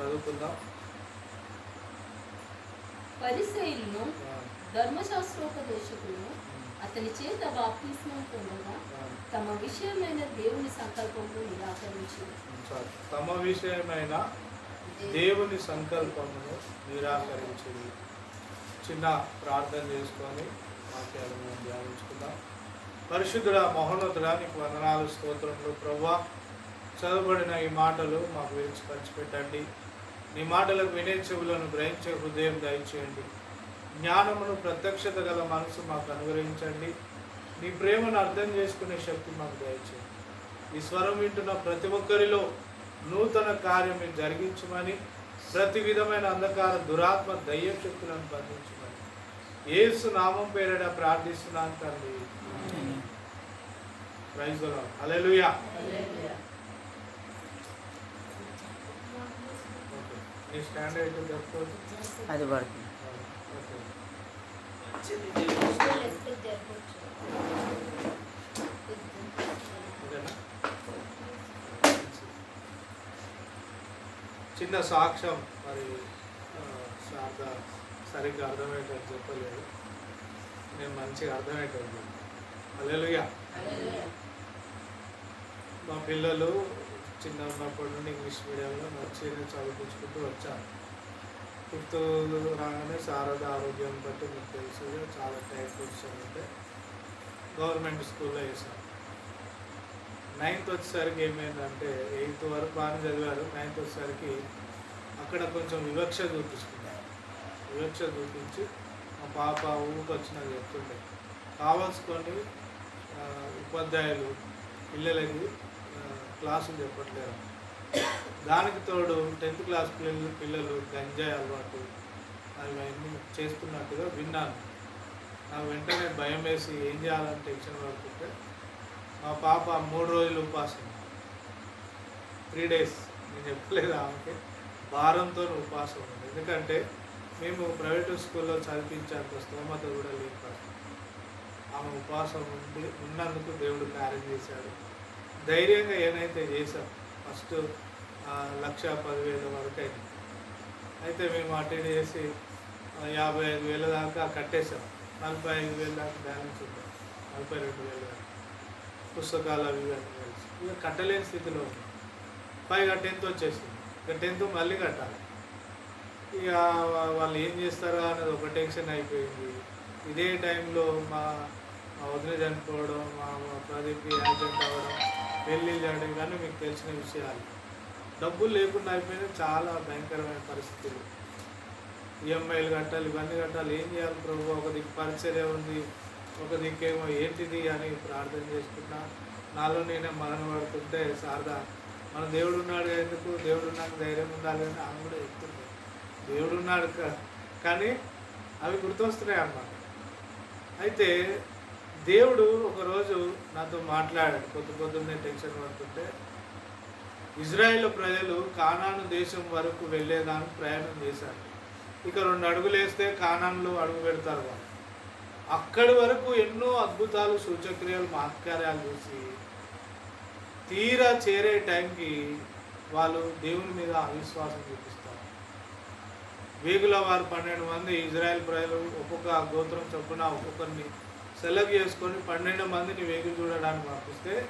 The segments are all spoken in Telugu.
చదువుకుందాం. పరిసయులను ఆ, ధర్మశాస్త్రోపదేశకులను అతని చేత బాప్తిస్మం పొందగా తమ విషయమైన దేవుని సంకల్పమును నిరాకరించారు చాలు. తమ విషయమైన దేవుని సంకల్పమును నిరాకరించింది చిన్న ప్రార్థన చేసుకొని వాక్యాలను ధ్యానించుకుందాం. పరిశుద్ధుడ మహోన్నతుడా నీకు వందనాలు స్తోత్రములు. ప్రవ్వా చదవబడిన ఈ మాటలు మాకు విరిచి పంచిపెట్టండి. నీ మాటలకు వినే చెవులను గ్రహించే హృదయం దయచేయండి. జ్ఞానమును ప్రత్యక్షత గల మనసు మాకు అనుగ్రహించండి. నీ ప్రేమను అర్థం చేసుకునే శక్తి మాకు దయచేయండి. ఈ స్వరం వింటున్న ప్రతి ఒక్కరిలో నూతన కార్యం మీరు జరిగించమని ప్రతి విధమైన అంధకార దురాత్మ దయ్య శక్తులను బంధించమని. ఏసు నామం పేరట ప్రార్థిస్తున్నాను తండ్రి. ప్రైజ్ హల్లెలూయా ఓకే నీ స్టాండ్ అయితే జరుపుకోవచ్చు అది పడుతుంది. చిన్న సాక్ష్యం మరి ఆ, శారద సరిగ్గా అర్థమయ్యేటట్టు చెప్పలేదు. నేను మంచిగా అర్థమయ్యేటట్టు అల్లెలుగా మా పిల్లలు చిన్న ఉన్నప్పటి నుండి ఇంగ్లీష్ మీడియంలో మంచిగా చదివించుకుంటూ వచ్చాను ఫిఫ్త్ రాగానే శారద ఆరోగ్యం బట్టి మీకు తెలుసు చాలా టైట్ పొజిషన్ ఉంటే గవర్నమెంట్ స్కూల్లో వేసాను నైన్త్ వచ్చేసరికి ఏమైందంటే ఎయిత్ వరకు బాగానే చదివారు. నైన్త్ వచ్చేసరికి అక్కడ కొంచెం వివక్ష చూపించుకున్నారు వివక్ష చూపించి మా పాప ఊరికి వచ్చినది చెప్తుండే. కావాల్సుకొని ఉపాధ్యాయులు పిల్లలకి క్లాసులు చెప్పట్లేదు దానికి తోడు టెన్త్ క్లాస్ పిల్లలు పిల్లలు గంజాయి అలవాటు. అవన్నీ చేస్తున్నట్టుగా విన్నాను. నాకు వెంటనే భయం వేసి ఏం చేయాలని టెన్షన్ పడుతుంటే మా పాప మూడు రోజులు ఉపవాసం త్రీ డేస్. నేను చెప్పలేదు ఆమెకి? భారంతో ఉపవాసం ఉంది ఎందుకంటే మేము ప్రైవేట్ స్కూల్లో చదివించాక స్తోమత కూడా లేదు ఆమె ఉపవాసం ఉండి ఉన్నందుకు దేవుడు కార్యం చేశాడు. ధైర్యంగా ఏనైతే చేశాం ఫస్ట్ లక్ష పదివేల వరకు అయింది అయితే మేము అటెండ్ చేసి యాభై ఐదు వేల దాకా కట్టేశాం. నలభై ఐదు వేల దాకా బ్యాలెన్స్ ఉంది. నలభై రెండు వేల దాకా. పుస్తకాలు అవి ఇవి కలిసి. ఇక కట్టలేని స్థితిలో ఉంది పైగా టెన్త్ వచ్చేసింది. ఇక టెన్త్ మళ్ళీ కట్టాలి. ఇక వాళ్ళు ఏం చేస్తారా అనేది ఒక టెన్షన్ అయిపోయింది. ఇదే టైంలో మా మా చనిపోవడం మా మా ప్రదీప్కి యాక్సిడెంట్ అవ్వడం పెళ్ళి చేయడం కానీ మీకు తెలిసిన విషయాలు. డబ్బులు లేకుండా అయిపోయినా చాలా భయంకరమైన పరిస్థితులు. ఈఎంఐలు కట్టాలి ఇవన్నీ కట్టాలి. ఏం చేయాలి ప్రభు? ఒక దిక్కు పరిచర్య ఉంది ఒక దిక్కేమో ఏంటిది అని ప్రార్థన చేసుకున్నా నాలో నేనే మరణ పడుతుంటే సారదా మన దేవుడు ఉన్నాడు ఎందుకు? దేవుడు నాకు ధైర్యం ఉండాలి అని ఆమె కూడా చెప్తుంది దేవుడు ఉన్నాడు కానీ అవి గుర్తొస్తున్నాయి అన్నమాట అయితే దేవుడు ఒకరోజు నాతో మాట్లాడాడు. పొద్దు పొద్దున్నే టెన్షన్ పడుతుంటే ఇజ్రాయెల్ ప్రజలు కానాను దేశం వరకు వెళ్ళేదానికి ప్రయాణం చేశారు. ఇక రెండు అడుగులు వేస్తే కానాన్లో అడుగు పెడతారు వాళ్ళు. అక్కడి వరకు ఎన్నో అద్భుతాలు సూచక్రియలు మహత్కార్యాలు చూసి తీరా చేరే టైంకి వాళ్ళు దేవుని మీద అవిశ్వాసం చూపిస్తారు. వేగుల వారు పన్నెండు మంది ఇజ్రాయెల్ ప్రజలు ఒక్కొక్క గోత్రం చొప్పున ఒక్కొక్కరిని సెలెక్ట్ చేసుకొని పన్నెండు మందిని వేగులు చూడడానికి పంపిస్తే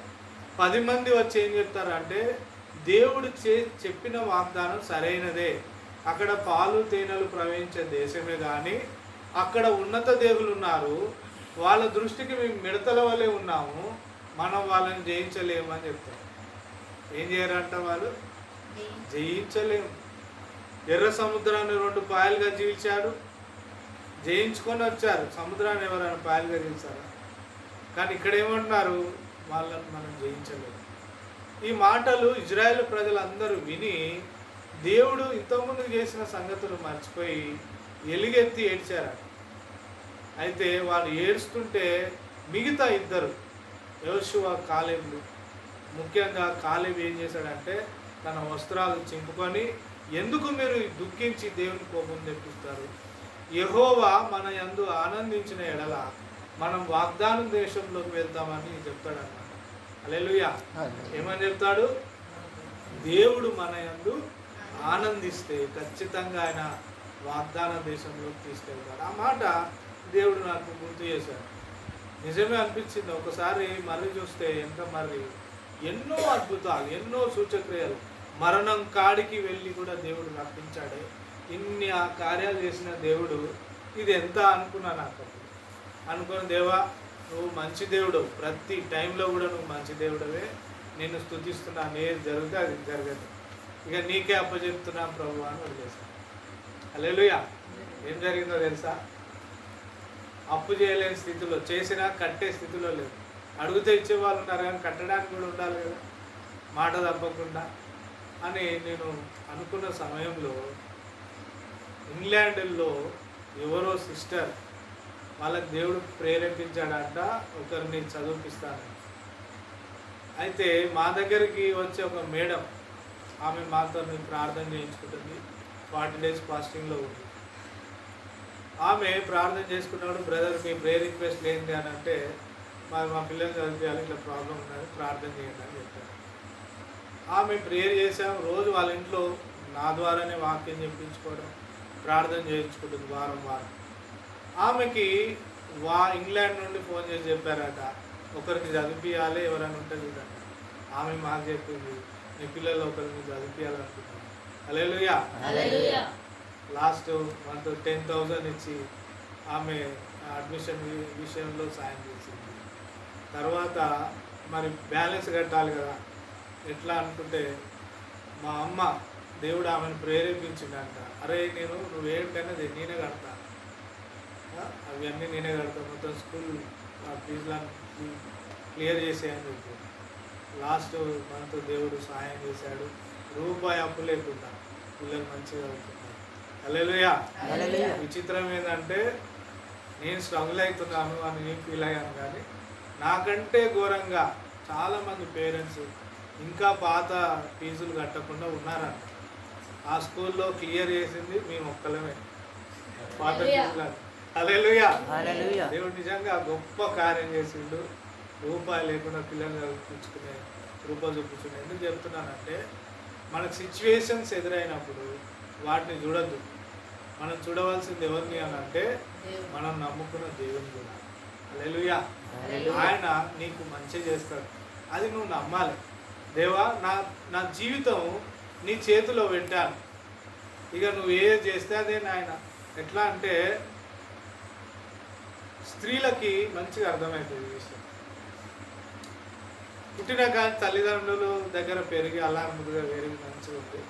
పది మంది వచ్చి ఏం చెప్తారంటే దేవుడు చే చెప్పిన వాగ్దానం సరైనదే. అక్కడ పాలు తేనెలు ప్రవహించే దేశమే కానీ అక్కడ ఉన్నత దేవులు ఉన్నారు. వాళ్ళ దృష్టికి మేము మిడతల వలె ఉన్నాము. మనం వాళ్ళని జయించలేము అని చెప్తారు. ఏం చేయరంట వాళ్ళు? జయించలేము. ఎర్ర సముద్రాన్ని రెండు పాయలుగా జీల్చాడు జయించుకొని వచ్చారు. సముద్రాన్ని ఎవరైనా పాయలుగా జీల్చారా కానీ ఇక్కడ ఏమంటున్నారు? వాళ్ళని మనం జయించలేదు ఈ మాటలు ఇజ్రాయెల్ ప్రజలందరూ విని దేవుడు ఇంతకుముందు చేసిన సంగతులు మర్చిపోయి ఎలుగెత్తి ఏడ్చారు అయితే వాళ్ళు ఏడుస్తుంటే మిగతా ఇద్దరు యోశువ కాలేబులు ముఖ్యంగా కాలేబ్ ఏం చేశాడంటే తన వస్త్రాలు చింపుకొని ఎందుకు మీరు దుఃఖించి దేవుని కోపం తెప్పిస్తారు? యెహోవా మన యందు ఆనందించిన ఎడల మనం వాగ్దానం దేశంలోకి వెళ్తామని చెప్తాడన్నమాట. అలెలుయా ఏమని చెప్తాడు? దేవుడు మన యందు ఆనందిస్తే ఖచ్చితంగా ఆయన వాగ్దాన దేశంలోకి తీసుకెళ్తాడు. ఆ మాట దేవుడు నాకు గుర్తు చేశాడు. నిజమే అనిపించింది. ఒకసారి మర్రి చూస్తే ఎంత మర్రి ఎన్నో అద్భుతాలు ఎన్నో సూచక్రియలు మరణం కాడికి వెళ్ళి కూడా దేవుడు రప్పించాడే. ఇన్ని ఆ కార్యాలు చేసిన దేవుడు ఇది ఎంత అనుకున్నా నాకు? అనుకున్న దేవా నువ్వు మంచి దేవుడు ప్రతి టైంలో కూడా నువ్వు మంచి దేవుడవే. నేను స్తుతిస్తున్నాను ఏది జరిగితే అది జరగదు. ఇక నీకే అప్పచెప్తున్నాను ప్రభు అని వదిలేసాను అల్లెలుయా ఏం జరిగిందో తెలుసా? అప్పు చేయలేని స్థితిలో చేసినా కట్టే స్థితిలో లేదు అడిగితే ఇచ్చేవాళ్ళు ఉన్నారు కానీ కట్టడానికి కూడా ఉండాలి కదా. మాట తప్పకుండా. అని నేను అనుకున్న సమయంలో ఇంగ్లాండ్లో ఎవరో సిస్టర్ వాళ్ళకి దేవుడు ప్రేరేపించాడంట ఒకరిని చదివిపిస్తాను అయితే మా దగ్గరికి వచ్చే ఒక మేడం ఆమె మాతో ప్రార్థన చేయించుకుంటుంది ఫార్టీ డేస్ ఫాస్టింగ్లో ఉంది. ఆమె ప్రార్థన చేసుకున్నప్పుడు బ్రదర్ మీ ప్రేయర్ రిక్వెస్ట్ ఏంటి? అని అంటే మరి మా పిల్లలు చదివించాలి ఇట్లా ప్రాబ్లం ఉన్నది ప్రార్థన చేయండి అని చెప్పారు ఆమె ప్రేయర్ చేసాం రోజు వాళ్ళ ఇంట్లో నా ద్వారానే వాక్యం చెప్పించుకోవడం ప్రార్థన చేయించుకుంటుంది వారం వారం. ఆమెకి వా ఇంగ్లాండ్ నుండి ఫోన్ చేసి చెప్పారట ఒకరికి చదివిపియాలి ఎవరైనా ఉంటే చూడండి. ఆమె మాకు చెప్పింది మీ పిల్లలు ఒకరిని చదివిపియాలనుకుంటున్నాను hallelujah last month ten thousand ఇచ్చి ఆమె అడ్మిషన్ విషయంలో సాయం చేసింది. తర్వాత మరి బ్యాలెన్స్ కట్టాలి కదా. ఎట్లా అనుకుంటే మా అమ్మ దేవుడు ఆమెను ప్రేరేపించిండంట అరే నేను నువ్వేంటనే నేనే కడతా. ఆ, అవన్నీ నేనే కడతా. మొత్తం స్కూల్ ఫీజులను క్లియర్ చేసేయని చెప్పి. లాస్ట్ మంత్ దేవుడు సహాయం చేశాడు. రూపాయి అప్పు లేకుండా పిల్లలు మంచిగా అవుతున్నారు హల్లెలూయా. విచిత్రం ఏంటంటే నేను స్ట్రగుల్ అవుతున్నాను అని నేను ఫీల్ అయ్యాను కానీ నాకంటే ఘోరంగా చాలామంది పేరెంట్స్ ఇంకా పాత ఫీజులు కట్టకుండా ఉన్నారంట. ఆ స్కూల్లో క్లియర్ చేసింది మేము ఒక్కలమే. పాత అలెలుయా. దేవుడు నిజంగా గొప్ప కార్యం చేసిండు. రూపాయి లేకుండా పిల్లల్ని చదివించుకునే రూపాయలు చూపించుకునే ఎందుకు చెప్తున్నానంటే మనకు సిచ్యువేషన్స్ ఎదురైనప్పుడు వాటిని చూడద్దు. మనం చూడవలసింది ఎవరిని అని అంటే. మనం నమ్ముకున్న దేవుని కూడా అలెలుయా. ఆయన నీకు మంచి చేస్తాడు. అది నువ్వు నమ్మాలి. దేవా నా నా జీవితం నీ చేతిలో పెట్టాను. ఇక నువ్వు ఏది చేస్తే అదే నాయన. ఎట్లా అంటే స్త్రీలకి మంచిగా అర్థమవుతుంది విషయం. పుట్టిన కానీ తల్లిదండ్రులు దగ్గర పెరిగి అలా ముదుగా పెరిగి మంచిగా ఉంది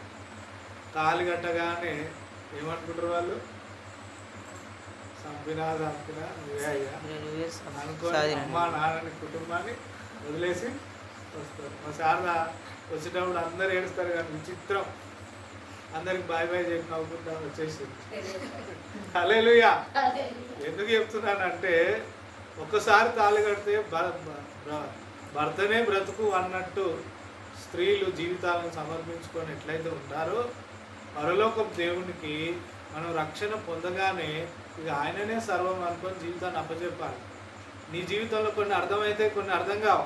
తాళి కట్టగానే ఏమనుకుంటారు వాళ్ళు? చంపినా చంపినా నువ్వే అయ్యా. సాధించండి. అమ్మ నాన్నని కుటుంబాన్ని వదిలేసి వస్తారు. మా వచ్చేటప్పుడు అందరు ఏడుస్తారు కానీ విచిత్రం. అందరికి బాయ్ బాయ్ చెప్పి నవ్వుకుంటా హల్లెలూయా. హల్లెలూయా. ఎందుకు చెప్తున్నానంటే ఒక్కసారి తాళి కడితే భర్తనే బ్రతుకు అన్నట్టు స్త్రీలు జీవితాలను సమర్పించుకొని ఎట్లయితే ఉంటారో పరలోకం దేవునికి మనం రక్షణ పొందగానే ఇక ఆయననే సర్వం అనుకొని జీవితాన్ని అప్పచెప్పాలి. నీ జీవితంలో కొన్ని అర్థమైతే కొన్ని అర్థం కావు.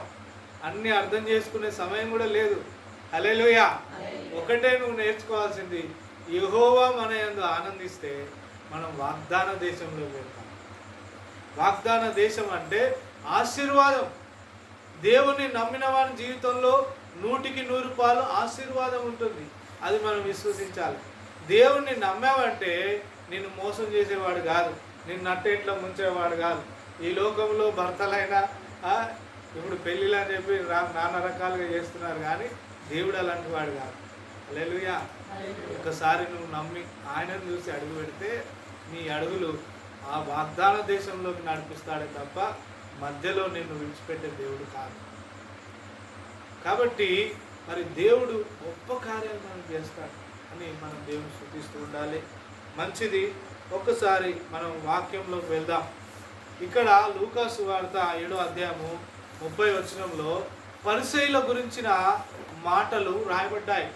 అన్ని అర్థం చేసుకునే సమయం కూడా లేదు. అలెలుయ ఒకటే నువ్వు నేర్చుకోవాల్సింది యహోవా మన ఎందు ఆనందిస్తే మనం వాగ్దాన దేశంలో వెళ్తాం. వాగ్దాన దేశం అంటే ఆశీర్వాదం. దేవుని నమ్మిన వాని జీవితంలో నూటికి నూరు పాలు ఆశీర్వాదం ఉంటుంది. అది మనం విశ్వసించాలి. దేవుణ్ణి నమ్మావంటే నిన్ను మోసం చేసేవాడు కాదు నిన్ను నట్టేట్లో ముంచేవాడు కాదు. ఈ లోకంలో భర్తలైనా ఇప్పుడు పెళ్ళిళ్ళు అని చెప్పి రా- నానా రకాలుగా చేస్తున్నారు కానీ దేవుడు అలాంటి వాడు కాదు. అలెలుయా. ఒకసారి నువ్వు నమ్మి ఆయనను చూసి అడుగు పెడితే నీ అడుగులు ఆ వాగ్దాన దేశంలోకి నడిపిస్తాడే తప్ప మధ్యలో నిన్ను విడిచిపెట్టే దేవుడు కాదు. కాబట్టి మరి దేవుడు గొప్ప కార్యాలు మనం చేస్తాడు అని మనం దేవుని శృతిస్తూ ఉండాలి. మంచిది. ఒక్కసారి మనం వాక్యంలోకి వెళ్దాం. ఇక్కడ లూకాసు వార్త ఏడో అధ్యాయము ముప్పై వచనంలో పరిసయుల గురించిన మాటలు రాయబడ్డాయి.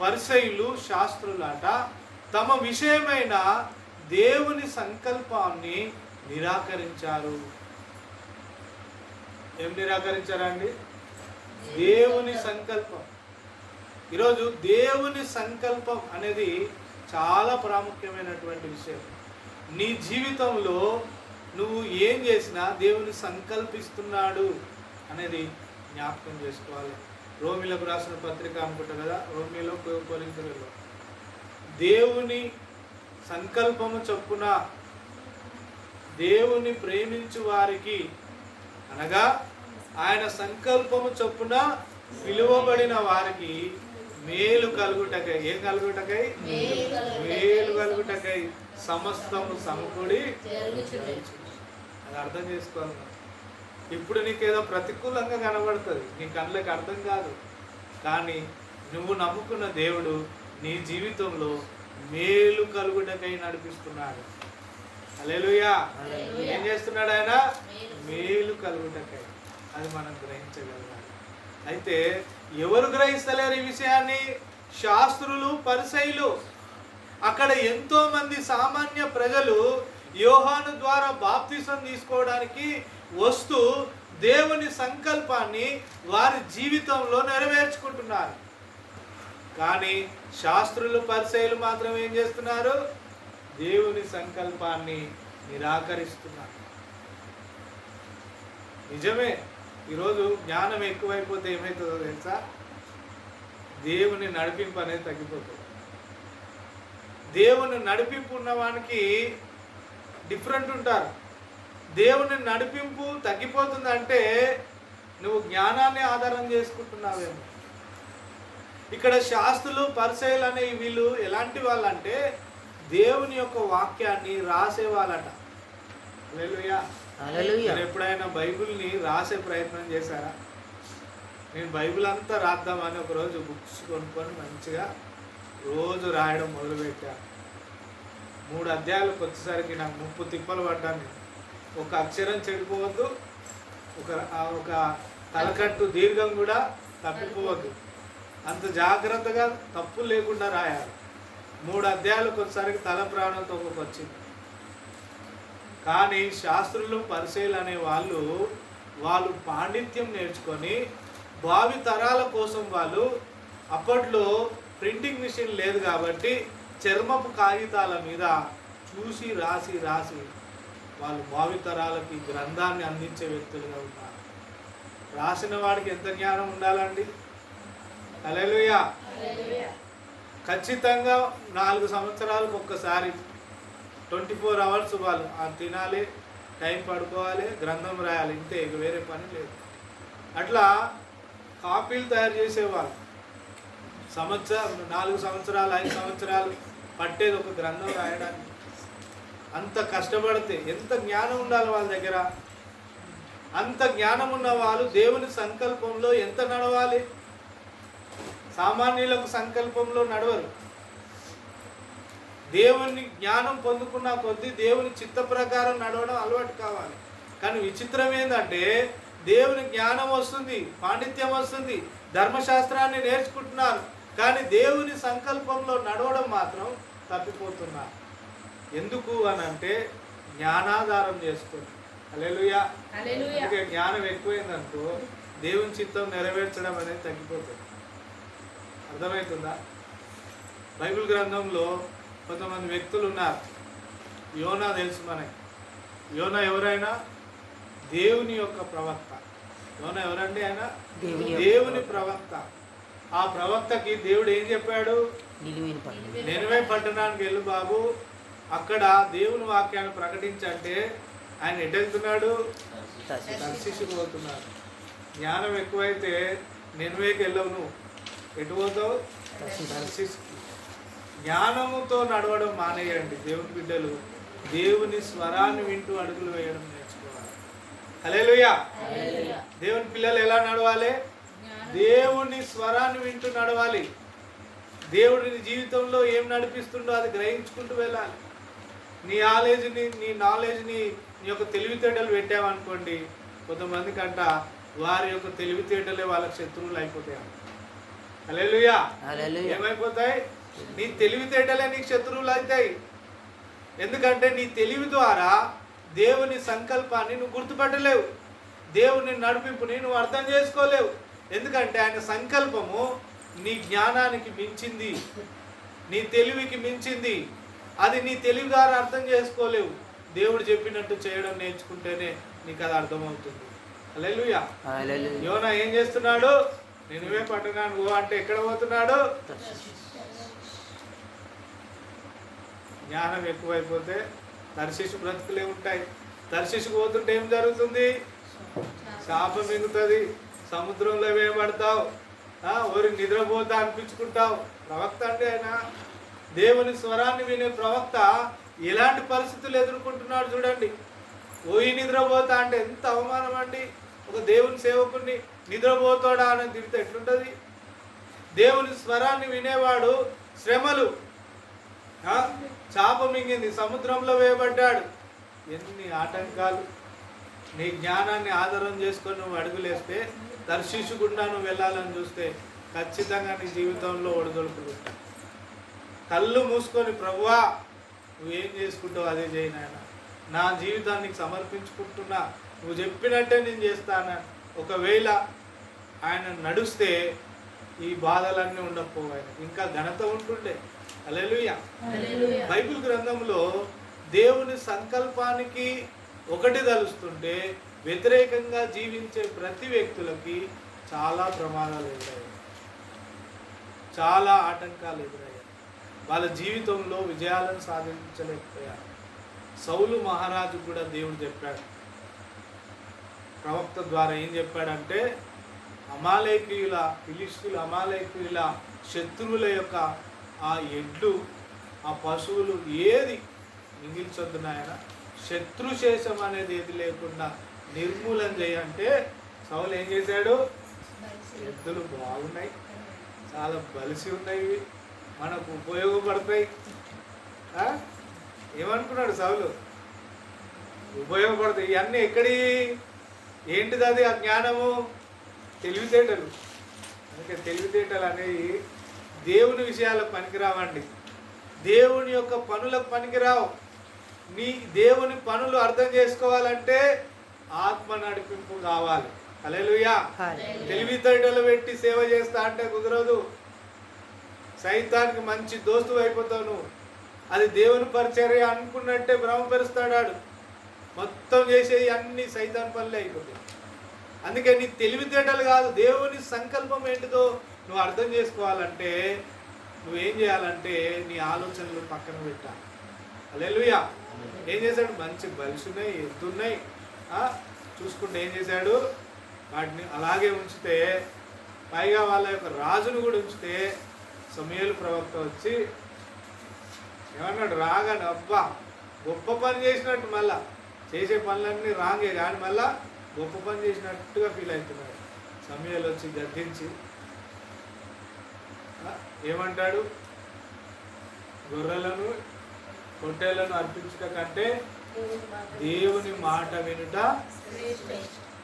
పరిసయులు శాస్త్రులాట తమ విషయమైన దేవుని సంకల్పాన్ని నిరాకరించారు. ఏం నిరాకరించారండి? దేవుని సంకల్పం. ఈరోజు దేవుని సంకల్పం అనేది చాలా ప్రాముఖ్యమైనటువంటి విషయం. నీ జీవితంలో నువ్వు ఏం చేసినా దేవుని సంకల్పిస్తున్నాడు అనేది జ్ఞాపకం చేసుకోవాలి రోమిలకు రాసిన పత్రిక అనుకుంటా కదా రోమిలో కొరింతలలో దేవుని సంకల్పము చొప్పున దేవుని ప్రేమించు వారికి అనగా ఆయన సంకల్పము చొప్పున పిలువబడిన వారికి మేలు కలుగుటకై ఏం కలుగుటకై మేలు కలుగుటకై, మేలు కలుగుటకై సమస్తము సమకూడి. అది అర్థం చేసుకోవాలి. ఇప్పుడు నీకేదో ప్రతికూలంగా కనబడుతుంది. నీ కళ్ళకి అర్థం కాదు. కానీ నువ్వు నమ్ముకున్న దేవుడు నీ జీవితంలో మేలు కలుగుటకై నడిపిస్తున్నాడు. అలేలుయా. ఏం చేస్తున్నాడు ఆయన? మేలు. కలుగుటకై. అది మనం గ్రహించగలగాలి. అయితే ఎవరు గ్రహిస్తలేరు ఈ విషయాన్ని? శాస్త్రులు పరిసైలు. అక్కడ ఎంతో మంది సామాన్య ప్రజలు యోహాను ద్వారా బాప్తిసం తీసుకోవడానికి వస్తూ దేవుని సంకల్పాన్ని వారి జీవితంలో నెరవేర్చుకుంటున్నారు. కానీ శాస్త్రులు పరిచయలు మాత్రం ఏం చేస్తున్నారు? దేవుని సంకల్పాన్ని నిరాకరిస్తున్నారు. నిజమే ఈరోజు జ్ఞానం ఎక్కువైపోతే ఏమవుతుందో తెలుసా? దేవుని నడిపింపు అనేది తగ్గిపోతుంది. దేవుని నడిపింపు ఉన్నవానికి డిఫరెంట్ ఉంటారు. దేవుని నడిపింపు తగ్గిపోతుందంటే నువ్వు జ్ఞానాన్ని ఆధారం చేసుకుంటున్నావేమో ఇక్కడ శాస్త్రులు పరిచయలు అనే వీళ్ళు ఎలాంటి వాళ్ళంటే దేవుని యొక్క వాక్యాన్ని రాసే వాళ్ళట హల్లెలూయా. హల్లెలూయా. మీరు ఎప్పుడైనా బైబిల్ని రాసే ప్రయత్నం చేశారా నేను బైబిల్ అంతా రాద్దామని ఒకరోజు బుక్స్ కొనుక్కొని మంచిగా రోజు రాయడం మొదలుపెట్టా మూడు అధ్యాయాలకు వచ్చేసరికి నాకు ముప్పు తిప్పలు పడ్డాను నేను. ఒక అక్షరం చెడిపోవద్దు. ఒక ఒక తలకట్టు దీర్ఘం కూడా తప్పిపోవద్దు. అంత జాగ్రత్తగా తప్పులు లేకుండా రాయాలి. మూడు అధ్యాయాలకు ఒకసారికి తల ప్రాణంతో ఒక వచ్చింది కానీ శాస్త్రులు పరిశీలు అనే వాళ్ళు వాళ్ళు పాండిత్యం నేర్చుకొని భావి తరాల కోసం వాళ్ళు అప్పట్లో ప్రింటింగ్ మిషన్ లేదు కాబట్టి చర్మపు కాగితాల మీద చూసి రాసి రాసి వాళ్ళు భావి తరాలకి గ్రంథాన్ని అందించే వ్యక్తులుగా ఉన్నారు రాసిన వాడికి ఎంత జ్ఞానం ఉండాలండి? అలెలుయా. ఖచ్చితంగా నాలుగు సంవత్సరాలకు ఒక్కసారి ట్వంటీ ఫోర్ అవర్స్ వాళ్ళు ఆ తినాలి టైం పడుకోవాలి గ్రంథం రాయాలి ఇంతే ఇక వేరే పని లేదు. అట్లా కాపీలు తయారు చేసేవాళ్ళు. సంవత్సరం నాలుగు సంవత్సరాలు ఐదు సంవత్సరాలు పట్టేది ఒక గ్రంథం రాయడానికి. అంత కష్టపడితే ఎంత జ్ఞానం ఉండాలి వాళ్ళ దగ్గర? అంత జ్ఞానం ఉన్న వాళ్ళు దేవుని సంకల్పంలో ఎంత నడవాలి? సామాన్యులకు సంకల్పంలో నడవరు. దేవుని జ్ఞానం పొందుకున్న కొద్దీ దేవుని చిత్త ప్రకారం నడవడం అలవాటు కావాలి. కానీ విచిత్రం ఏంటంటే దేవుని జ్ఞానం వస్తుంది పాండిత్యం వస్తుంది ధర్మశాస్త్రాన్ని నేర్చుకుంటున్నారు కానీ దేవుని సంకల్పంలో నడవడం మాత్రం తప్పిపోతున్నారు. ఎందుకు అని అంటే జ్ఞానాధారం చేసుకొని అలెలుయా. అందుకే జ్ఞానం ఎక్కువైందనుకో దేవుని చిత్తం నెరవేర్చడం అనేది తగ్గిపోతుంది. అర్థమవుతుందా? బైబిల్ గ్రంథంలో కొంతమంది వ్యక్తులు ఉన్నారు. యోనా తెలుసు మనకి. యోనా ఎవరైనా? దేవుని యొక్క ప్రవక్త. యోనా ఎవరండి ఆయన? దేవుని ప్రవక్త. ఆ ప్రవక్తకి దేవుడు ఏం చెప్పాడు? నినవే పట్టణానికి వెళ్ళు బాబు. అక్కడ దేవుని వాక్యాన్ని ప్రకటించంటే ఆయన ఎటు వెళ్తున్నాడు? తర్షీషు. తర్శిషుకు పోతున్నాడు. జ్ఞానం ఎక్కువైతే నినవేకి వెళ్ళవు నువ్వు. ఎటు పోతావు. తర్శిష్కి. జ్ఞానముతో నడవడం మానేయండి దేవుని బిడ్డలు. దేవుని స్వరాన్ని వింటూ అడుగులు వేయడం నేర్చుకోవాలి. హల్లెలూయా. దేవుని పిల్లలు ఎలా నడవాలి? దేవుని స్వరాన్ని వింటూ నడవాలి. దేవుడి నీ జీవితంలో ఏం నడిపిస్తుండో అది గ్రహించుకుంటూ వెళ్ళాలి. నీ నాలెడ్జ్ని నీ నాలెడ్జ్ని నీ యొక్క తెలివితేటలు పెట్టామనుకోండి కొంతమంది కంట వారి యొక్క తెలివితేటలే వాళ్ళకి శత్రువులు అయిపోతాయి అలెలుయా. ఏమైపోతాయి? నీ తెలివితేటలే నీకు శత్రువులు అవుతాయి. ఎందుకంటే నీ తెలివి ద్వారా దేవుని సంకల్పాన్ని నువ్వు గుర్తుపట్టలేవు. దేవుని నడిపింపుని నువ్వు అర్థం చేసుకోలేవు. ఎందుకంటే ఆయన సంకల్పము నీ జ్ఞానానికి మించింది. నీ తెలివికి మించింది. అది నీ తెలివి ద్వారా అర్థం చేసుకోలేవు. దేవుడు చెప్పినట్టు చేయడం నేర్చుకుంటేనే నీకు అది అర్థమవుతుంది. అలెలుయా. యోనా ఏం చేస్తున్నాడు? నేనువే పట్టణానికి పో అంటే ఎక్కడ పోతున్నాడు. జ్ఞానం ఎక్కువైపోతే దర్శిషు బ్రతుకులే ఉంటాయి. దర్శిషుకు పోతుంటే ఏం జరుగుతుంది? శాపం మిగుతుంది. సముద్రంలో వేయబడతావు. ఆ, ఊరి నిద్రపోతా అనిపించుకుంటావు. ప్రవక్త అంటే ఆయన. దేవుని స్వరాన్ని వినే ప్రవక్త ఎలాంటి పరిస్థితులు ఎదుర్కొంటున్నాడు చూడండి. పోయి నిద్రపోతా అంటే ఎంత అవమానం అండి. ఒక దేవుని సేవకుని నిద్రపోతాడా అని తిడితే ఎట్లుంటుంది? దేవుని స్వరాన్ని వినేవాడు శ్రమలు. చాప మింగింది సముద్రంలో వేయబడ్డాడు. ఎన్ని ఆటంకాలు. నీ జ్ఞానాన్ని ఆధారం చేసుకొని నువ్వు అడుగులేస్తే దర్శించకుండా నువ్వు వెళ్ళాలని చూస్తే ఖచ్చితంగా నీ జీవితంలో ఒడిదొడుకులు కళ్ళు మూసుకొని ప్రభువా నువ్వేం చేసుకుంటావు అదే చేయి నాయన నా జీవితాన్ని నీకు సమర్పించుకుంటున్నా. నువ్వు చెప్పినట్టే నేను చేస్తాను. ఒకవేళ ఆయన నడుస్తే ఈ బాధలన్నీ ఉండకపోయాయి ఇంకా ఘనత ఉంటుండే. హల్లెలూయా. బైబిల్ గ్రంథంలో దేవుని సంకల్పానికి ఒకటి తలుస్తుంటే వ్యతిరేకంగా జీవించే ప్రతి వ్యక్తులకి చాలా ప్రమాదాలు ఎదురయ్యాయి. చాలా ఆటంకాలు ఎదురయ్యాయి. వాళ్ళ జీవితంలో విజయాలను సాధించలేకపోయారు. సౌలు మహారాజు కూడా దేవుడు చెప్పాడు. ప్రవక్త ద్వారా ఏం చెప్పాడంటే అమాలేకీయుల ఫిలిస్తీన్ల అమాలేకీయుల శత్రువుల యొక్క ఆ ఎడ్లు ఆ పశువులు ఏది మిగిల్చొద్దు నాయన. శత్రుశేషం అనేది ఏది లేకుండా నిర్మూలన చేయంటే సౌలు ఏం చేశాడు? ఎద్దులు బాగున్నాయి. చాలా బలిసి ఉన్నాయి ఇవి. మనకు ఉపయోగపడతాయి? ఏమనుకున్నాడు సౌలు? ఉపయోగపడతాయి. ఇవన్నీ ఎక్కడి ఏంటిది అది? ఆ జ్ఞానము? తెలివితేటలు. అందుకే తెలివితేటలు అనేవి దేవుని విషయాలకు పనికిరావండి. దేవుని యొక్క పనులకు పనికిరావు. నీ దేవుని పనులు అర్థం చేసుకోవాలంటే ఆత్మ నడిపింపు కావాలి. అలెలుయా. తెలివితేటలు పెట్టి సేవ చేస్తా అంటే కుదరదు. సైతానికి మంచి దోస్తు అయిపోతావు నువ్వు. అది దేవుని పరిచర్య అనుకున్నట్టే భ్రమపరుస్తాడాడు. మొత్తం చేసేవి అన్ని సైతాన్ పనులే అయిపోతాయి. అందుకే నీ తెలివితేటలు కాదు దేవుని సంకల్పం ఏంటిదో నువ్వు అర్థం చేసుకోవాలంటే నువ్వేం చేయాలంటే నీ ఆలోచనలు పక్కన పెట్టాలి. అలెలుయా ఏం చేశాడు? మంచి బలుసున్నాయి ఎద్దున్నాయి. చూసుకుంటే ఏం చేశాడు? వాటిని అలాగే ఉంచితే పైగా వాళ్ళ యొక్క రాజును కూడా ఉంచితే సమయలు ప్రవక్త వచ్చి ఏమన్నాడు? రాగానే అబ్బా గొప్ప పని చేసినట్టు మళ్ళా చేసే పనులన్నీ రాంగే కానీ మళ్ళా గొప్ప పని చేసినట్టుగా ఫీల్ అవుతున్నాడు. సమయాలు వచ్చి గద్దించి ఏమంటాడు? గొర్రెలను పొట్టేళ్ళను అర్పించుట కంటే దేవుని మాట వినుట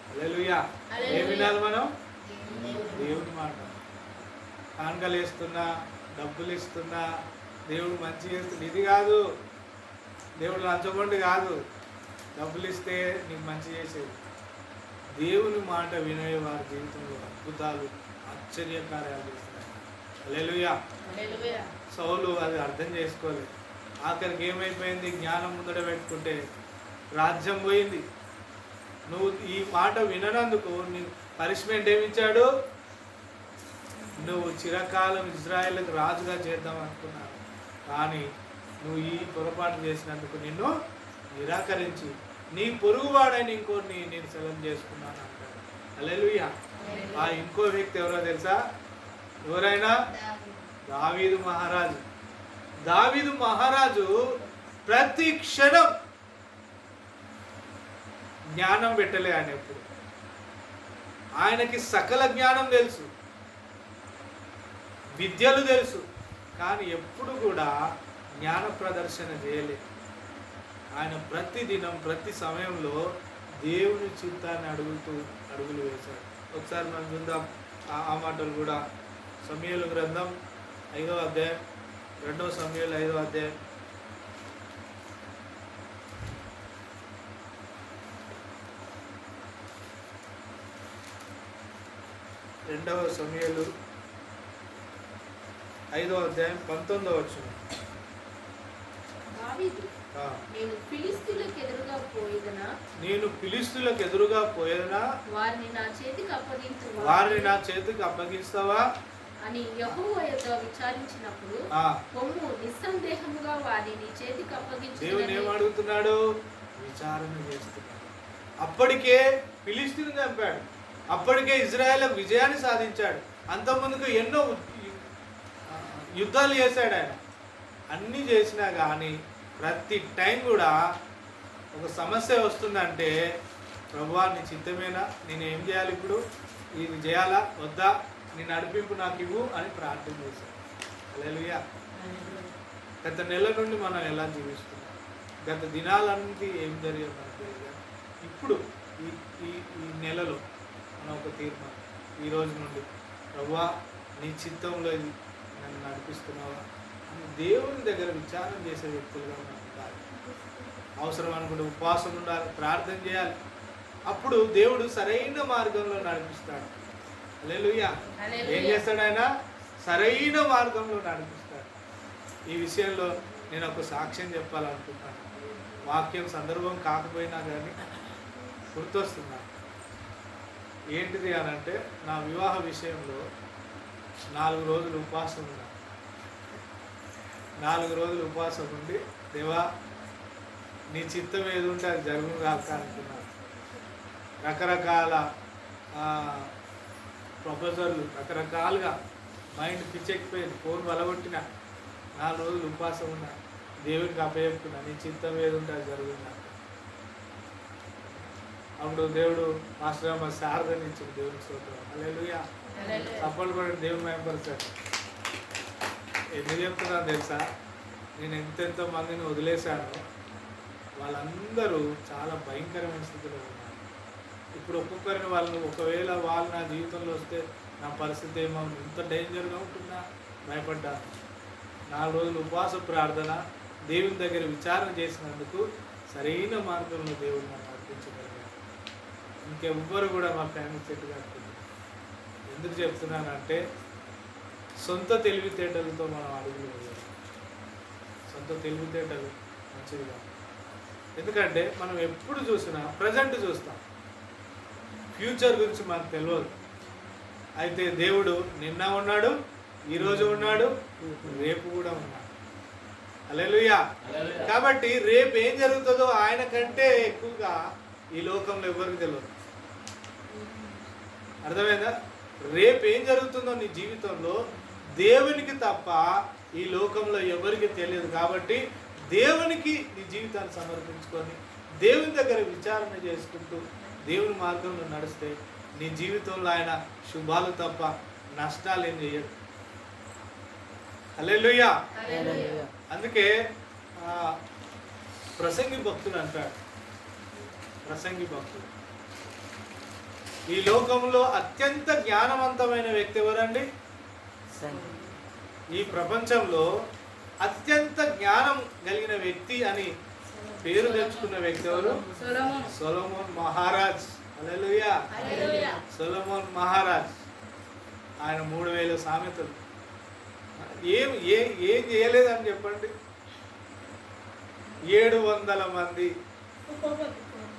హల్లెలూయా. ఏం వినాలి మనం? దేవుని మాట. కానుకలు వేస్తున్నా డబ్బులు ఇస్తున్నా దేవుడు మంచి చేస్తున్నా ఇది కాదు. దేవుడు లంచగొండి కాదు. డబ్బులు ఇస్తే నీకు మంచి చేసేది. దేవుని మాట వినే వారి జీవితంలో అద్భుతాలు ఆశ్చర్య కార్యాలు చేస్తున్నాయి. సౌలు అది అర్థం చేసుకోలేదు. ఆఖరికి ఏమైపోయింది? జ్ఞానం ముందర పెట్టుకుంటే రాజ్యం పోయింది. నువ్వు ఈ మాట విననందుకు నీ పనిష్మెంట్ ఏమిచ్చాడు నువ్వు చిరకాలం ఇజ్రాయేల్కి రాజుగా చేద్దాం అనుకున్నావు కానీ నువ్వు ఈ పొరపాటు చేసినందుకు నిన్ను నిరాకరించి నీ పొరుగువాడని ఇంకోరిని నేను సెలెక్ట్ చేసుకున్నాను అంటాడు. ఆ ఇంకో వ్యక్తి ఎవరో తెలుసా? ఎవరైనా? దావీదు మహారాజు. దావీదు మహారాజు ప్రతి క్షణం జ్ఞానం పెట్టలే ఆయన ఎప్పుడు. ఆయనకి సకల జ్ఞానం తెలుసు. విద్యలు తెలుసు కానీ ఎప్పుడు కూడా జ్ఞాన ప్రదర్శన చేయలేదు. ఆయన ప్రతి దినం ప్రతి సమయంలో దేవుని చిత్తాన్ని అడుగుతూ అడుగులు వేశాడు. ఒకసారి మనం చూద్దాం. ఆ- మాటలు కూడా సమయలు గ్రంథం ఐదో అధ్యాయం రెండవ సమయాలు ఐదో అధ్యాయం. రెండవ సమయాలు ఐదో అధ్యాయం పంతొమ్మిదో వచ్చిన నేను ఫిలిస్తీన్లకు ఎదురుగా పోయిదనా? నేను పిలిస్తులకు ఎదురుగా పోయేనా వారిని నా చేతికి అప్పగించు వారిని నా చేతికి అప్పగిస్తావా? అని యెహోవా విచారించినప్పుడు కొమ్ము నిస్సందేహముగా వారిని చేతికి అప్పగించు అడుగుతున్నాడు? విచారణ చేస్తున్నాడు. అప్పటికే ఫిలిస్తీన్ చంపాడు. అప్పటికే ఇజ్రాయెల్ విజయాన్ని సాధించాడు. అంతకుముందుకు ఎన్నో యుద్ధాలు చేశాడు ఆయన. అన్నీ చేసినా కానీ ప్రతి టైం కూడా ఒక సమస్య వస్తుందంటే ప్రభువా నీ చిత్తమేనా? నేను ఏం చేయాలి ఇప్పుడు? ఇది చేయాలా? వద్దా? నీ నడిపింపు నాకు ఇవ్వు అని ప్రార్థన చేశాను అలెలుయా గత నెల నుండి మనం ఎలా జీవిస్తున్నాం? గత దినాలన్నీ ఏం జరిగింది మనకు తెలియదు. ఇప్పుడు ఈ ఈ ఈ నెలలో మనం ఒక తీర్మానం. ఈ రోజు నుండి ప్రభువా నీ చిత్తంలో ఇది నన్ను నడిపిస్తున్నావా అని దేవుని దగ్గర విచారం చేసే వ్యక్తులుగా మనం ఉండాలి. అవసరం అనుకుంటే ఉపవాసం ఉండాలి ప్రార్థన చేయాలి. అప్పుడు దేవుడు సరైన మార్గంలో నడిపిస్తాడు. హల్లెలూయా. ఏం చేస్తాడు ఆయన? సరైన మార్గంలో నడిపిస్తాడు. ఈ విషయంలో నేను ఒక సాక్ష్యం చెప్పాలనుకుంటున్నాను. వాక్యం సందర్భం కాకపోయినా కానీ గుర్తొస్తున్నా ఏంటిది అని అంటే నా వివాహ విషయంలో నాలుగు రోజులు ఉపవాసం ఉన్నా నాలుగు రోజులు ఉపవాసం ఉండి దేవా నీ చిత్తం ఏది ఉంటే అది జరుగును కాక అనుకున్నాను రకరకాల ప్రొఫెసర్లు రకరకాలుగా మైండ్ పిచ్చెక్కిపోయింది ఫోన్ వలగొట్టిన నాలుగు రోజులు ఉపవాసం ఉన్నా దేవునికి అప్పచెప్తున్నా నీ చిత్తం ఏది ఉంటే అది జరుగుతున్నా అప్పుడు దేవుడు మాస్టర్ అమ్మ శారదని దేవుని స్తోత్రం. అల్లెలుయా తప్పలు కూడా దేవుని సార్ ఎందుకు చెప్తున్నాను తెలుసా? నేను ఎంతెంతో మందిని వదిలేశాను వాళ్ళందరూ చాలా భయంకరమైన స్థితిలో ఉన్నారు. ఇప్పుడు ఒక్కొక్కరిని వాళ్ళని ఒకవేళ వాళ్ళు నా జీవితంలో వస్తే నా పరిస్థితి ఏమో ఇంత డేంజర్గా ఉంటుందా? భయపడ్డా నాలుగు రోజులు ఉపవాస ప్రార్థన దేవుని దగ్గర విచారణ చేసినందుకు సరైన మార్గంలో దేవుడు నన్ను నడిపించగలిగాడు ఇంకెవ్వరు కూడా మా ఫ్యామిలీ సెట్ కాకపోతే ఎందుకు చెప్తున్నానంటే సొంత తెలివితేటలతో మనం అడుగులు సొంత తెలివితేటలు మంచిది కాదు ఎందుకంటే మనం ఎప్పుడు చూసినా ప్రజెంట్ చూస్తాం. ఫ్యూచర్ గురించి మనకు తెలియదు అయితే దేవుడు నిన్న ఉన్నాడు ఈరోజు ఉన్నాడు రేపు కూడా ఉన్నాడు. అలెలుయా కాబట్టి రేపు ఏం జరుగుతుందో ఆయన కంటే ఎక్కువగా ఈ లోకంలో ఎవరికి తెలియదు అర్థమైందా? రేపు ఏం జరుగుతుందో నీ జీవితంలో దేవునికి తప్ప ఈ లోకంలో ఎవరికి తెలియదు కాబట్టి దేవునికి నీ జీవితాన్ని సమర్పించుకొని దేవుని దగ్గర విచారణ చేసుకుంటూ దేవుని మార్గంలో నడిస్తే నీ జీవితంలో ఆయన శుభాలు తప్ప నష్టాలు ఏం చేయడు. అల్లెలుయ్యా. అందుకే ప్రసంగి భక్తుడు అంటాడు. ప్రసంగి భక్తుడు. ఈ లోకంలో అత్యంత జ్ఞానవంతమైన వ్యక్తి ఎవరండి? ఈ ప్రపంచంలో అత్యంత జ్ఞానం కలిగిన వ్యక్తి అని పేరు తెచ్చుకున్న వ్యక్తి ఎవరు? Solomon. Maharaj. Hallelujah. Solomon Maharaj. ఆయన మూడు వేల సామెతలు. ఏం ఏ ఏం చేయలేదని చెప్పండి. ఏడు వందల మంది.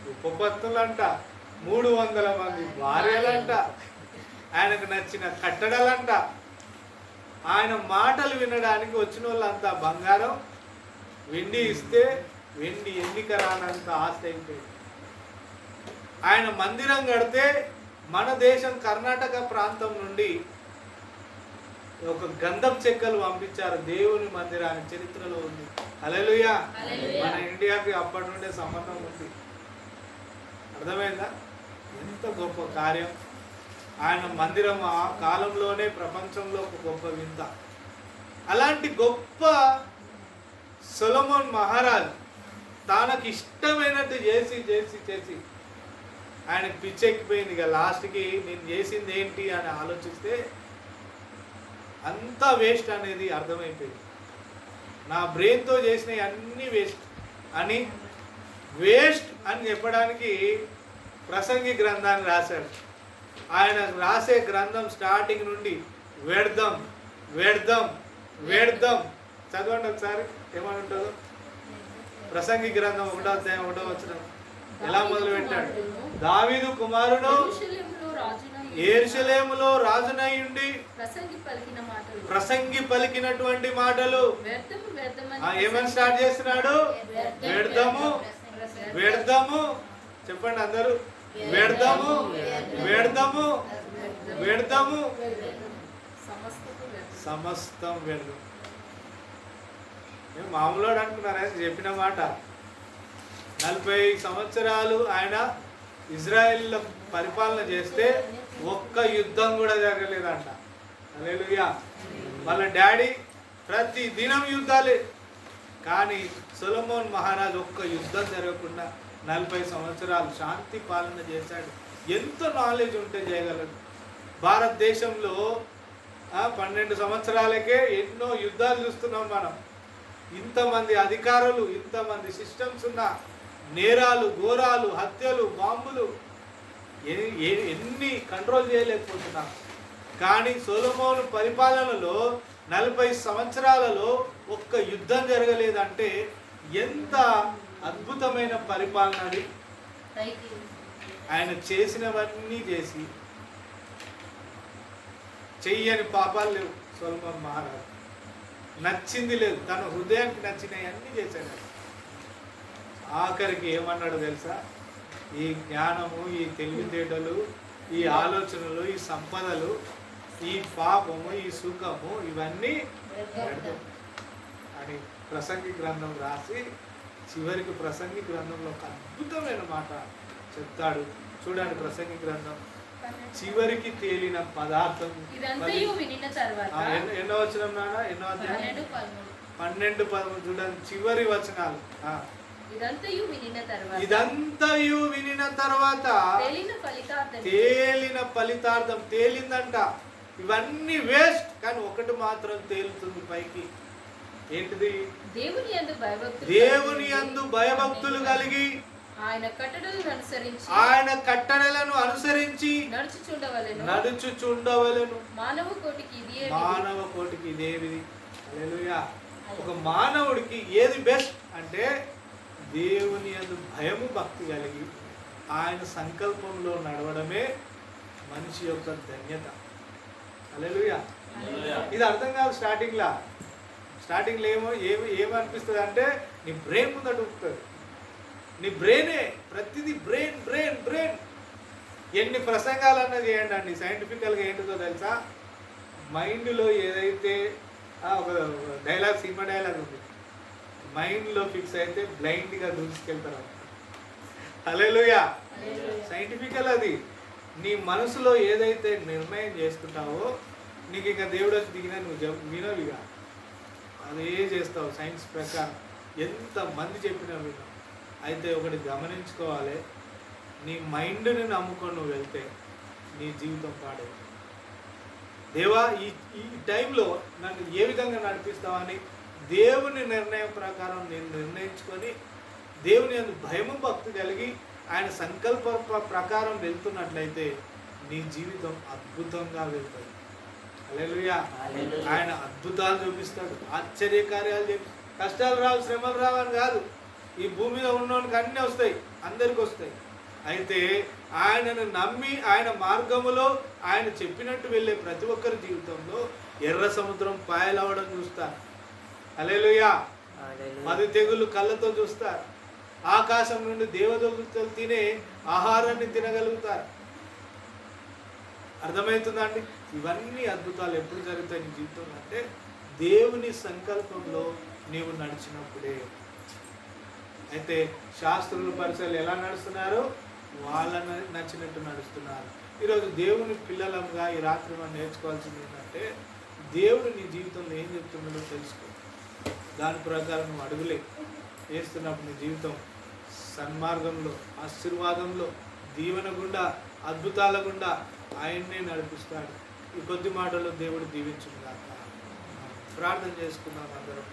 ఉపపత్తులంట. మూడు వందల మంది భార్యలంట. ఆయనకు నచ్చిన కట్టడలంట. ఆయన మాటలు వినడానికి వచ్చిన వాళ్ళంతా బంగారం. వెండి ఇస్తే వెండి ఎన్నిక రానంత ఆస్తి అయిపోయింది ఆయన మందిరం కడితే మన దేశం కర్ణాటక ప్రాంతం నుండి ఒక గంధం చెక్కలు పంపించారు దేవుని మందిరానికి చరిత్రలో ఉంది. అలెలుయా. మన ఇండియాకి అప్పటి నుండే సంబంధం ఉంది. అర్థమైందా? ఎంత గొప్ప కార్యం. ఆయన మందిరం ఆ కాలంలోనే ప్రపంచంలో ఒక గొప్ప వింత. అలాంటి గొప్ప సొలమోన్ మహారాజ్ తనకు ఇష్టమైనట్టు చేసి చేసి చేసి ఆయనకి పిచ్చెక్కిపోయింది. ఇక లాస్ట్కి నేను చేసింది ఏంటి అని ఆలోచిస్తే అంతా వేస్ట్ అనేది అర్థమైపోయింది. నా బ్రెయిన్తో చేసినవి అన్నీ వేస్ట్. అని వేస్ట్ అని చెప్పడానికి ప్రసంగి గ్రంథాన్ని రాశాడు. ఆయన రాసే గ్రంథం స్టార్టింగ్ నుండి వ్యర్థం వ్యర్థం వ్యర్థం చదవండి ఒకసారి ఏమని ఉంటుందో ప్రసంగి గ్రంథం ఒకటో అధ్యాయం ఒకటో వచ్చిన ఎలా మొదలు పెట్టాడు దావీదు కుమారుడు ఏర్షలేములో రాజునై ఉండి ప్రసంగి పలికినటువంటి మాటలు. ఏమని స్టార్ట్ చేస్తున్నాడు? వ్యర్థము వ్యర్థము చెప్పండి అందరూ. వ్యర్థము వ్యర్థము వ్యర్థము సమస్తం వ్యర్థం మేము మామూలు అనుకున్నారా? చెప్పిన మాట. నలభై సంవత్సరాలు ఆయన ఇజ్రాయెల్ పరిపాలన చేస్తే ఒక్క యుద్ధం కూడా జరగలేదంట. అలేలుయా వాళ్ళ డాడీ ప్రతి దినం యుద్ధాలే. కానీ సొలమోన్ మహారాజ్ ఒక్క యుద్ధం జరగకుండా నలభై సంవత్సరాలు శాంతి పాలన చేశాడు. ఎంత నాలెడ్జ్ ఉంటే చేయగలడు? భారతదేశంలో పన్నెండు సంవత్సరాలకే ఎన్నో యుద్ధాలు చూస్తున్నాం మనం. ఇంతమంది అధికారులు ఇంతమంది సిస్టమ్స్ ఉన్న నేరాలు ఘోరాలు హత్యలు బాంబులు ఎన్ని కంట్రోల్ చేయలేకపోతున్నాం. కానీ సొలమోను పరిపాలనలో నలభై సంవత్సరాలలో ఒక్క యుద్ధం జరగలేదంటే ఎంత అద్భుతమైన పరిపాలన అది. పైకి ఆయన చేసినవన్నీ చేసి చెయ్యని పాపాలు లేవు. సొలమన్ మహారాజు. నచ్చింది లేదు. తన హృదయానికి నచ్చినవి అన్నీ చేశాడు. ఆఖరికి ఏమన్నాడు తెలుసా? ఈ జ్ఞానము ఈ తెలివితేటలు ఈ ఆలోచనలు ఈ సంపదలు ఈ పాపము ఈ సుఖము ఇవన్నీ అని ప్రసంగి గ్రంథం రాసి చివరికి ప్రసంగి గ్రంథంలో ఒక అద్భుతమైన మాట చెప్తాడు. చూడండి ప్రసంగి గ్రంథం. చివరికి తేలిన పదార్థం ఎన్నో- వచనం నాన్న? ఎన్నో అధ్యాయం? పన్నెండు పదమూడు. చూడండి చివరి వచనాలు. ఇదంతయు వినిన తర్వాత. తేలిన ఫలితార్థం. తేలిందంట. ఇవన్నీ వేస్ట్. కానీ ఒకటి మాత్రం తేలుతుంది పైకి. ఏంటిది? దేవుని యందు భయభక్తులు దేవుని యందు భయభక్తులు కలిగి ఆయన కట్టడలను అనుసరించి ఆయన కట్టడలను అనుసరించి నడుచుచుండవలెను. నడుచుచుండవలను. మానవ కోటికి ఇదియే మానవ కోటికి హల్లెలూయా. ఒక మానవుడికి ఏది బెస్ట్ అంటే దేవుని యందు భయము భక్తి కలిగి ఆయన సంకల్పంలో నడవడమే మనిషి యొక్క ధన్యత. హల్లెలూయా. ఇది అర్థం కాదు స్టార్టింగ్లా. స్టార్టింగ్లో ఏమో ఏమి ఏమనిపిస్తుంది అంటే నీ బ్రెయిన్ ముందట ఉంటుంది నీ బ్రెయినే ప్రతిదీ బ్రెయిన్ బ్రెయిన్ బ్రెయిన్. ఎన్ని ప్రసంగాలన్నా చేయండి అండి. సైంటిఫికల్గా ఏంటిదో తెలుసా? మైండ్లో ఏదైతే ఒక డైలాగ్ సినిమా డైలాగ్ ఉంది. మైండ్లో ఫిక్స్ అయితే బ్లైండ్గా దూసుకెళ్తారు హల్లెలూయా. సైంటిఫికల్ అది. నీ మనసులో ఏదైతే నిర్ణయం చేసుకుంటావో నీకు ఇంకా దేవుడు వచ్చి దిగినా నువ్వు జప్- వినవు ఇక అదే చేస్తావు సైన్స్ ప్రకారం. ఎంత మంది చెప్పినా వినవు అయితే ఒకటి గమనించుకోవాలి. నీ మైండ్ని నమ్ముకొని నువ్వు వెళ్తే నీ జీవితం పాడే దేవా ఈ ఈ టైంలో నన్ను ఏ విధంగా నడిపిస్తావని దేవుని నిర్ణయం ప్రకారం నేను నిర్ణయించుకొని దేవుని అందు భయము భక్తి కలిగి ఆయన సంకల్ప ప్రకారం వెళ్తున్నట్లయితే నీ జీవితం అద్భుతంగా వెళ్తుంది. ఆయన అద్భుతాలు చూపిస్తాడు. ఆశ్చర్య కార్యాలు చెప్పి కష్టాలు రావు శ్రమలు రావు అని కాదు. ఈ భూమి మీద ఉన్నోనికి అన్నీ వస్తాయి అందరికి వస్తాయి. అయితే ఆయనను నమ్మి ఆయన మార్గములో ఆయన చెప్పినట్టు వెళ్ళే ప్రతి ఒక్కరి జీవితంలో ఎర్ర సముద్రం పాయలవడం చూస్తారు అలేలుయా. పది తెగులు కళ్ళతో చూస్తారు ఆకాశం నుండి దేవదూతలు తినే ఆహారాన్ని తినగలుగుతారు. అర్థమవుతుందా అండి? ఇవన్నీ అద్భుతాలు ఎప్పుడు జరుగుతాయి నీ జీవితంలో? అంటే దేవుని సంకల్పంలో నీవు నడిచినప్పుడే. అయితే శాస్త్రులు పరిచయాలు ఎలా నడుస్తున్నారు? వాళ్ళ నచ్చినట్టు నడుస్తున్నారు. ఈరోజు దేవుని పిల్లలంగా ఈ రాత్రి మనం నేర్చుకోవాల్సింది ఏంటంటే దేవుడు నీ జీవితంలో ఏం చెప్తున్నాడో తెలుసుకో. దాని ప్రకారం నువ్వు అడుగులే. వేస్తున్నప్పుడు నీ జీవితం సన్మార్గంలో ఆశీర్వాదంలో దీవెన గుండా అద్భుతాల గుండా ఆయన్నే నడిపిస్తాడు. ఈ కొద్ది మాటలు దేవుడు దీవించుగాక ప్రార్థన చేసుకున్నాం అందరం.